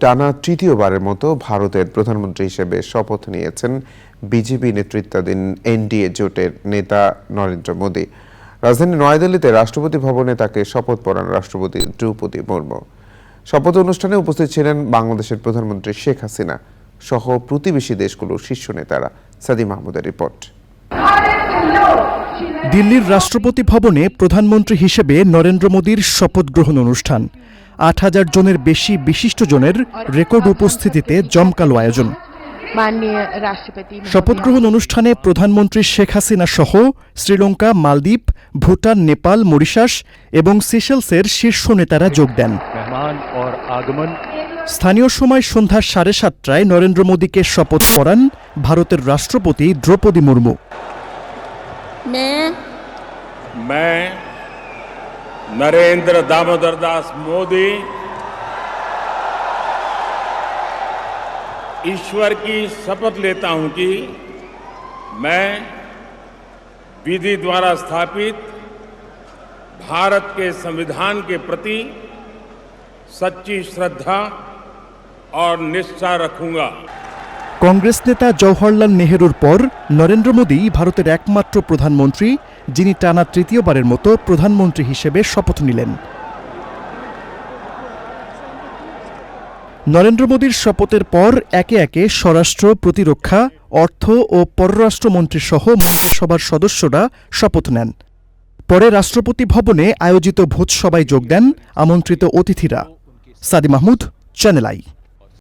টানা তৃতীয়বারের মতো ভারতের প্রধানমন্ত্রী হিসেবে শপথ নিয়েছেন বিজেপি নেতৃত্বাধীন এনডিএ জোটের নেতা নরেন্দ্র মোদী। রাজধানী নয়াদিল্লিতে রাষ্ট্রপতি ভবনে তাকে শপথ পড়ান রাষ্ট্রপতি দ্রৌপদী মুর্মু। শপথ অনুষ্ঠানে উপস্থিত ছিলেন বাংলাদেশের প্রধানমন্ত্রী শেখ হাসিনা সহ প্রতিবেশী দেশগুলোর শীর্ষ নেতারা। সাদি মাহমুদের রিপোর্ট। দিল্লির রাষ্ট্রপতি ভবনে প্রধানমন্ত্রী হিসেবে নরেন্দ্র মোদীর শপথ গ্রহণ অনুষ্ঠান। আট হাজার জনের বেশি বিশিষ্ট জনের রেকর্ড উপস্থিতিতে জমকালো আয়োজন। শপথ গ্রহণ অনুষ্ঠানে প্রধানমন্ত্রী শেখ হাসিনা সহ শ্রীলঙ্কা মালদ্বীপ ভুটান নেপাল মরিশাস এবং সিশেলসের শীর্ষ নেতারা যোগ দেন। স্থানীয় সময় সন্ধ্যা সাড়ে সাতটায় নরেন্দ্র মোদীকে শপথ পড়ান ভারতের রাষ্ট্রপতি দ্রৌপদী মুর্মু। नरेंद्र दामोदर दास मोदी ईश्वर की शपथ लेता हूं कि मैं विधि द्वारा स्थापित भारत के संविधान के प्रति सच्ची श्रद्धा और निष्ठा रखूंगा কংগ্রেস নেতা জওহরলাল নেহেরুর পর নরেন্দ্র মোদী ভারতের একমাত্র প্রধানমন্ত্রী যিনি টানা তৃতীয়বারের মতো প্রধানমন্ত্রী হিসেবে শপথ নিলেন। নরেন্দ্র মোদীর শপথের পর একে একে স্বরাষ্ট্র, প্রতিরক্ষা, অর্থ ও পররাষ্ট্রমন্ত্রী সহ মন্ত্রিসভার সদস্যরা শপথ নেন। পরে রাষ্ট্রপতি ভবনে আয়োজিত ভোজসভায় যোগ দেন আমন্ত্রিত অতিথিরা। Sadi Mahmud channel I.